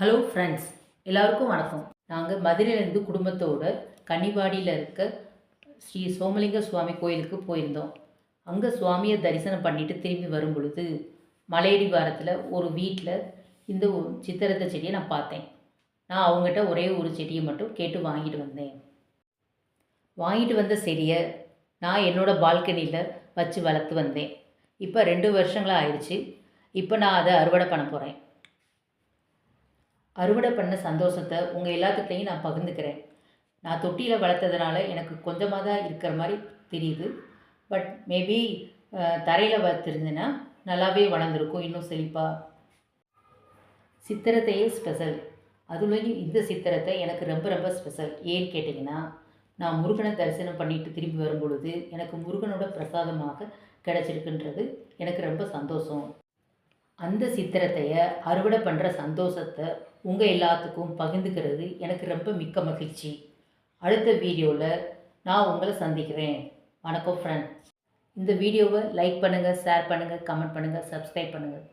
Hello friends எல்லாருக்கும் வணக்கம். நாங்கள் மதுரையிலேருந்து குடும்பத்தோட கன்னிவாடியில் இருக்க ஸ்ரீ சோமலிங்க சுவாமி கோயிலுக்கு போயிருந்தோம். அங்கே சுவாமியை தரிசனம் பண்ணிட்டு திரும்பி வரும் பொழுது மலையடி வாரத்தில் ஒரு வீட்டில் இந்த ஒரு சித்திரத்தை செடியை நான் பார்த்தேன். நான் அவங்ககிட்ட ஒரே ஒரு செடியை மட்டும் கேட்டு வாங்கிட்டு வந்தேன். வாங்கிட்டு வந்த செடியை நான் என்னோடய பால்கனியில் வச்சு வளர்த்து வந்தேன். இப்போ ரெண்டு வருஷங்களாக ஆயிடுச்சு. இப்போ நான் அதை அறுவடை பண்ண போகிறேன் அறுவடை பண்ண சந்தோஷத்தை உங்கள் எல்லாத்துக்கிட்டையும் நான் பகிர்ந்துக்கிறேன். நான் தொட்டியில் வளர்த்ததுனால எனக்கு கொஞ்சமாக தான் இருக்கிற மாதிரி தெரியுது. பட் மேபி தரையில் வளர்த்துருந்தேன்னா நல்லாவே வளர்ந்துருக்கும். இன்னும் செழிப்பாக சித்திரத்தையே ஸ்பெஷல் அதுலேயும் இந்த சித்திரத்தை எனக்கு ரொம்ப ரொம்ப ஸ்பெஷல் ஏன்னு கேட்டிங்கன்னா நான் முருகனை தரிசனம் பண்ணிட்டு திரும்பி வரும் பொழுது எனக்கு முருகனோட பிரசாதமாக கிடச்சிருக்குன்றது எனக்கு ரொம்ப சந்தோஷம். அந்த சித்திரத்தைய அறுவடை பண்ணுற சந்தோஷத்தை உங்கள் எல்லாத்துக்கும் பகிர்ந்துக்கிறது எனக்கு ரொம்ப மிக்க மகிழ்ச்சி. அடுத்த வீடியோவில் நான் உங்களை சந்திக்கிறேன். வணக்கம் ஃப்ரெண்ட்ஸ் இந்த வீடியோவை லைக் பண்ணுங்கள் ஷேர் பண்ணுங்கள் கமெண்ட் பண்ணுங்கள் சப்ஸ்கிரைப் பண்ணுங்கள்